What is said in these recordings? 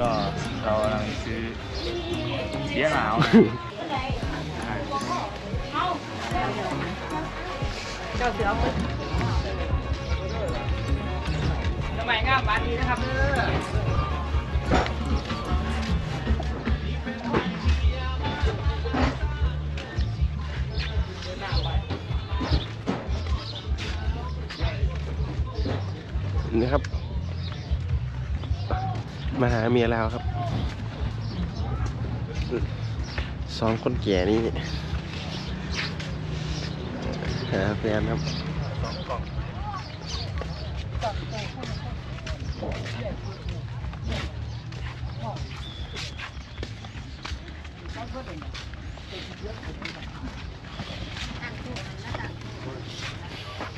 ก็เรากำลังซื้อเบี้ยหนาวเจ้าเสือเอาไปสมัยงามบานดีนะครับเด้อ มาหาเมียแล้วครับสองคนแก่นี่หาแฟนครับ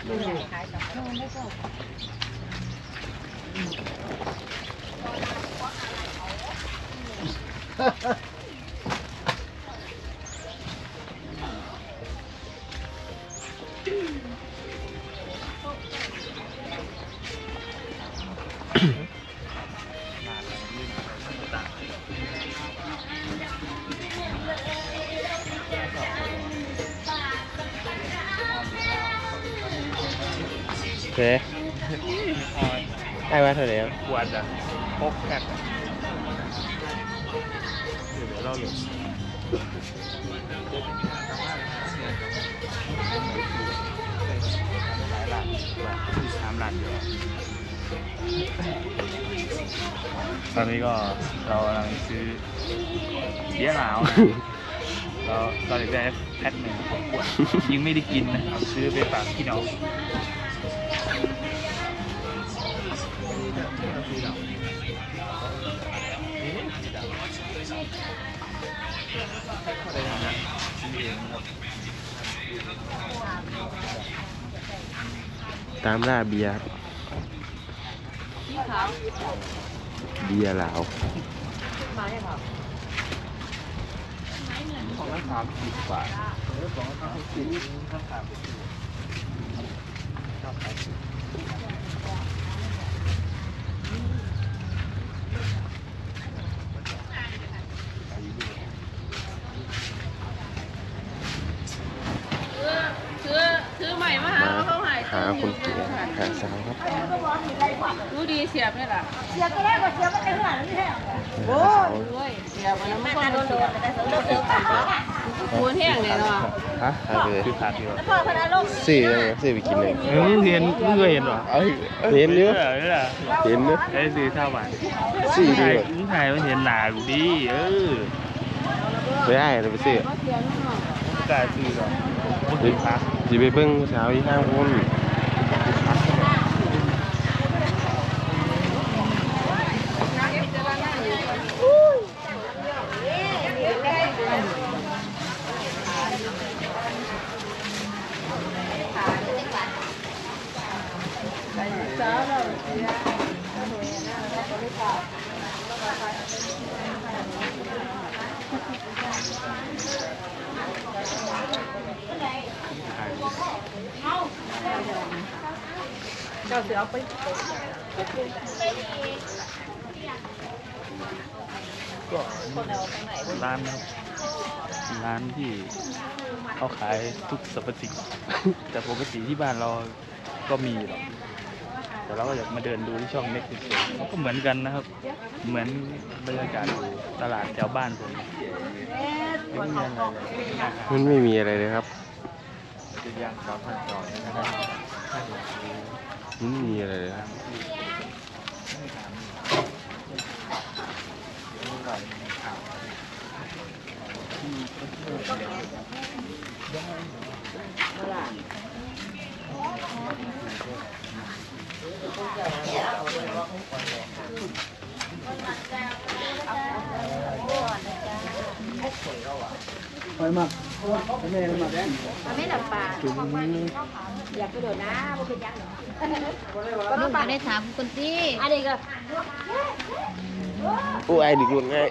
โอเคได้มาเท่าไหร่ครับ ขวดอะพกแพ็ค เดี๋ยวเราอยู่สามล้านเดียวตอนนี้ก็เรากำลังซื้อเบี้ยหนาวนะ เราเราอยากได้แพ็คหนึ่งของขวดยังไม่ได้กินนะ ซื้อไปฝากพี่น้อง ตามล่าเบียร์เบียร์ลาวของละสามสิบบาทของละสามสิบข้างสามสิบ ซื้อซื้อใหม่มาหา มา เราเขาหาย หาคนแก่หาสาวครับ รู้ดีเสียบนี่ล่ะเสียก็ได้กว่าเสียก็ได้ขนาดนี้แท้หาสาวด้วยเสียบแล้วมันก็โดนคูนแห้งเลยเนาะฮะหาเลยคือขาดเดียวพ่อพนันลงซื้อยังไงซื้อไปกินเลยเออเห็นมึงเคยเห็นเหรอเอ้ยเห็นเยอะเออนี่แหละเห็นเยอะได้ซื้อเท่าไหร่ซื้อมึงดีถ่ายกว่ามึงถ่ายมันเห็นหนากูดิเออไม่ได้เราไปซื้อไม่กล้าซื้อหรอกพูดถึงพักสิไปเบิ้งผู้สาวที่ห้างคน เจ้าเสือเอาไปก็ร้านครับร้านที่เขาขายทุกสรรพสิ่ง แต่ปกติที่บ้านเราก็มีหรอก แต่เราก็อยากมาเดินดูที่ช่องเน็กเฉยๆมันก็เหมือนกันนะครับ เหมือนบรรยาการูตลาดแถวบ้านผมไม่มีอะไรเลยมันไม่มีอะไรเลยครับเป็นยางสามพันสองนะครับมันไม่มีอะไรเลยครับ ไม่หลับปากอยากกระโดดนะบ่เป็นยังก็ลูต้องกปาจะได้ถามคนที่อันนี้ก็โอ้ไอ้ดิกุนง่าย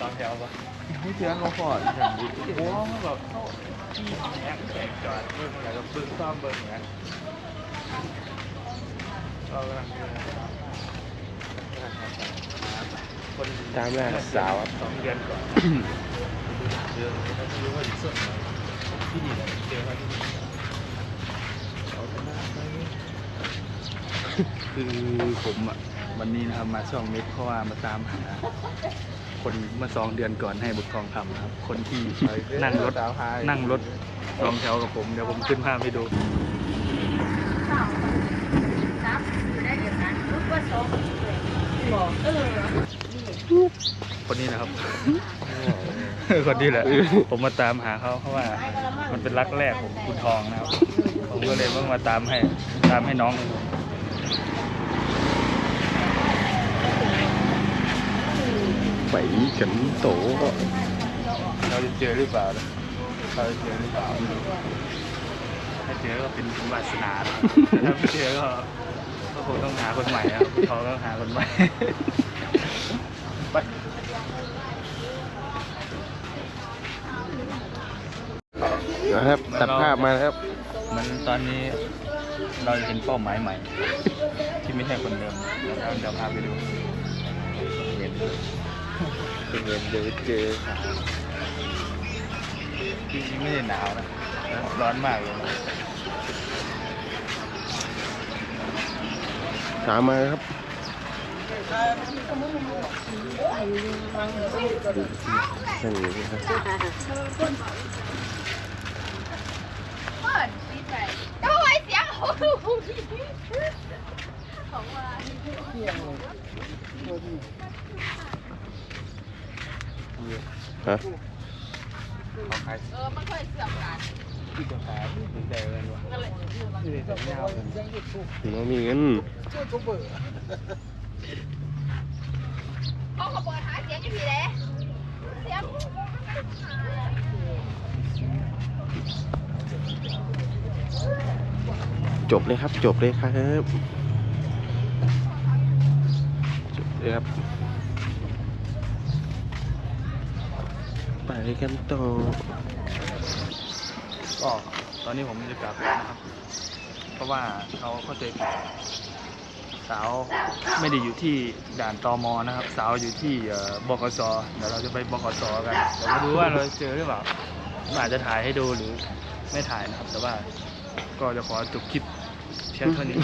ตอนแถวปะไม่เจอเขาพอดอย่างนี้โอ้แบบเข้าที่แอกแอกจอดเบิ้งอะไรก็เบิ้งซ่อมเบิ้งเหมือนกัน ก็กำลังเดินคนตามล่าสาวครับ สองเดือนก่อนเดือนเขาไม่รู้ว่าอยู่ส่วนไหนที่นี่แหละเจอเขาที่นี่เขาจะน่าไปคือผมอะวันนี้นะครับมาช่องเม็กเพราะว่ามาตามหา คนเมื่อสองเดือนก่อนให้บุตรทองคำนะครับ คนที่นั่งรถนั่งรถสองแถวกับผมเดี๋ยวผมขึ้นภาพให้ดู ครับอยู่ได้เดียวกันรู้ว่าสอง บอกเออคนนี้นะครับ คนนี้แหละ ผมมาตามหาเขาเพราะว่า มันเป็นรักแรกผมคุณทองนะครับ ผมก็เลยต้องมาตามให้ ตามให้น้องไปกันโตเราจะเจอหรือเปล่านะเราจะเจอหรือเปล่าไม่รู้ถ้าเจอก็เป็นวาสนานะแต่ถ้าไม่เจอก็ก็ คงต้องหาคนใหม่ครับเขาต้องหาคนใหม่ ไปนะครับตัดภาพมานะครับ มันตอนนี้เราจะเห็นเป้าหมายใหม่ ที่ไม่ใช่คนเดิมแล้วเดี๋ยวพาไปดูเห็นเป็นเงินเดี๋ยวเจอจริงๆไม่ได้หนาวนะ ร้อนมากเลย นะถามมาครับนั่นอยู่นะครับก็ไว้เสียงโอ้โหฮะเขาขายเออมันเคยเสื่อมกัน ที่จะขายถึงใจเงินวะที่ได้สัญญาเลยน้องมีเงินเขาขบวนหาเสียงอยู่พี่เลยเสียงจบเลยครับ จบเลยครับจบเลยครับไปกันต่อ ก็ตอนนี้ผมจะกลับแล้วนะครับ เพราะว่าเขาเข้าใจผิดสาวไม่ได้อยู่ที่ด่านตมนะครับ สาวอยู่ที่บกสเดี๋ยวเราจะไปบกสกันเดี๋ยวมาดูว่าเราเจอหรือเปล่าอาจจะถ่ายให้ดูหรือไม่ถ่ายนะครับ แต่ว่าก็จะขอจบคลิปเพียงเท่านี้